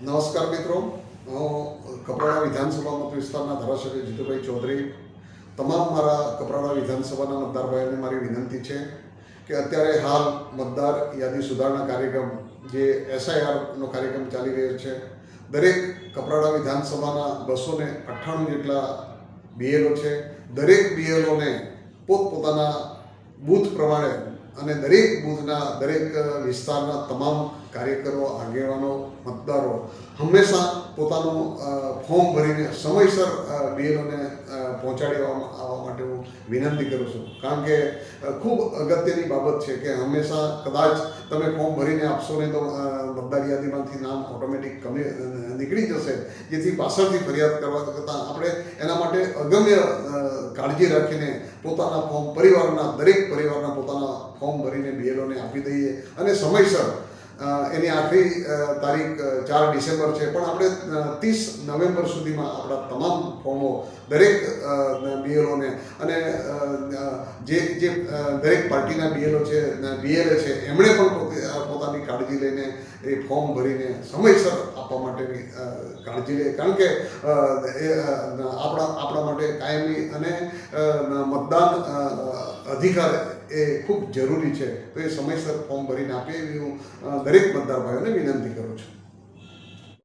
નમસ્કાર મિત્રો. હું કપરાડા વિધાનસભા મત વિસ્તારના ધારાસભ્ય જીતુભાઈ ચૌધરી. તમામ મારા કપરાડા વિધાનસભાના મતદાર ભાઈઓને મારી વિનંતી છે કે અત્યારે હાલ મતદાર યાદી સુધારણા કાર્યક્રમ, જે એસઆઈઆરનો કાર્યક્રમ ચાલી રહ્યો છે, દરેક કપરાડા વિધાનસભાના બસો ને અઠ્ઠાણું જેટલા બીએલઓ છે. દરેક બીએલઓને પોતપોતાના બૂથ પ્રમાણે અને દરેક બૂથના, દરેક વિસ્તારના તમામ કાર્યકરો, આગેવાનો, મતદારો હંમેશા પોતાનું ફોર્મ ભરીને સમયસર બીએલઓને પહોંચાડી આવવા માટે હું વિનંતી કરું છું. કારણ કે ખૂબ અગત્યની બાબત છે કે હંમેશા કદાચ તમે ફોર્મ ભરીને આપશો ને તો મતદાર યાદીમાંથી નામ ઓટોમેટિક કમી નીકળી જશે. જેથી પાછળથી ફરિયાદ કરવા કરતાં આપણે એના માટે અગમ્ય કાળજી રાખીને પોતાના ફોર્મ પરિવારના દરેક પરિવારના પોતાના ફોર્મ ભરીને બીએલઓને આપી દઈએ અને સમયસર એની આખરી તારીખ ચાર ડિસેમ્બર છે. પણ આપણે ત્રીસ નવેમ્બર સુધીમાં આપણા તમામ ફોર્મો દરેક બીએલઓને અને જે જે દરેક પાર્ટીના બીએલઓ છે બીએલએ છે, એમણે પણ અ, પોતાની કાળજી લઈને એ ફોર્મ ભરીને સમયસર આપવા માટેની કાળજી લે. કારણ કે આપણા આપણા માટે કાયમી અને મતદાન અધિકાર એ ખૂબ જરૂરી છે. તો એ સમયસર ફોર્મ ભરીને આપે એવી હું દરેક મતદાર ભાઈઓને વિનંતી કરું છું.